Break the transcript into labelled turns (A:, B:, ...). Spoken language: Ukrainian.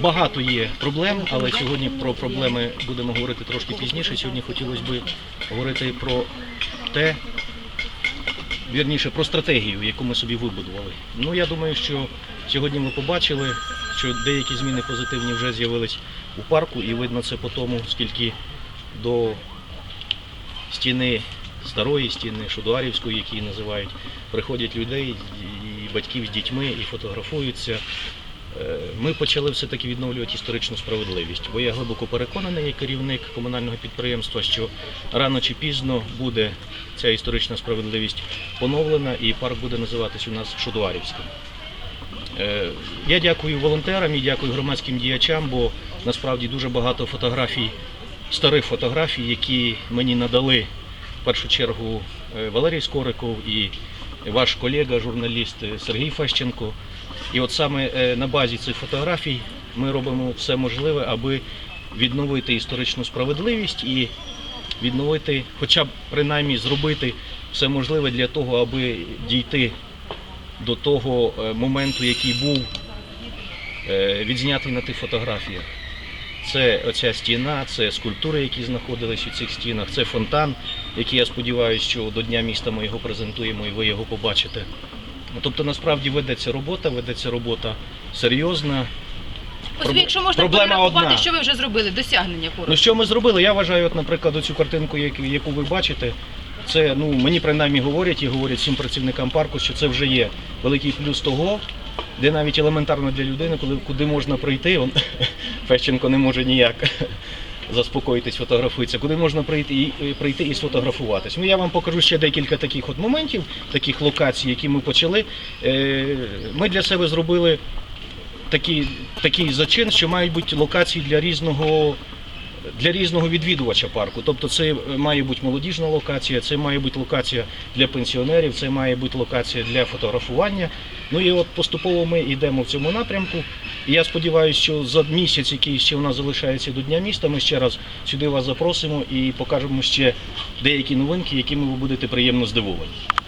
A: Багато є проблем, але сьогодні про проблеми будемо говорити трошки пізніше. Сьогодні хотілося б говорити про те, вірніше, про стратегію, яку ми собі вибудували. Ну, я думаю, що сьогодні ми побачили, що деякі зміни позитивні вже з'явились у парку, і видно це по тому, скільки до стіни старої стіни, Шудуарівської, які називають, приходять людей і батьків з дітьми і фотографуються. Е, Ми почали все-таки відновлювати історичну справедливість, бо я глибоко переконаний, як керівник комунального підприємства, що рано чи пізно буде ця історична справедливість поновлена і парк буде називатись у нас Шудуарівським. Е, Я дякую волонтерам і дякую громадським діячам, бо насправді дуже багато фотографій, старих фотографій, які мені надали в першу чергу е, Валерій Скориков і ваш колега, журналіст Сергій Фащенко. І от саме е, на базі цих фотографій ми робимо все можливе, аби відновити історичну справедливість і відновити, хоча б принаймні зробити все можливе для того, аби дійти до того е, моменту, який був е, відзнятий на тих фотографіях. Це оця стіна, це скульптури, які знаходились у цих стінах, це фонтан, який я сподіваюся, що до Дня міста ми його презентуємо і ви його побачите. Ну, Тобто насправді ведеться робота, ведеться робота серйозна. Проб-
B: якщо можна
A: проблема одна.
B: що ви вже зробили, досягнення коротко.
A: Ну що ми зробили? Я вважаю, от, наприклад, оцю картинку, яку ви бачите, це ну мені принаймні говорять і говорять всім працівникам парку, що це вже є великий плюс того, де навіть елементарно для людини, коли куди можна прийти, он Фещенко не може ніяк заспокоїтись, фотографується, куди можна прийти і прийти і сфотографуватись. Ну я вам покажу ще декілька таких от моментів, таких локацій, які ми почали. Е, Ми для себе зробили такий, такий зачин, що мають бути локації для різного для різного відвідувача парку. Тобто це має бути молодіжна локація, це має бути локація для пенсіонерів, це має бути локація для фотографування. Ну і от поступово ми йдемо в цьому напрямку. І я сподіваюся, що за місяць, який ще у нас залишається до Дня міста, ми ще раз сюди вас запросимо і покажемо ще деякі новинки, якими ви будете приємно здивовані.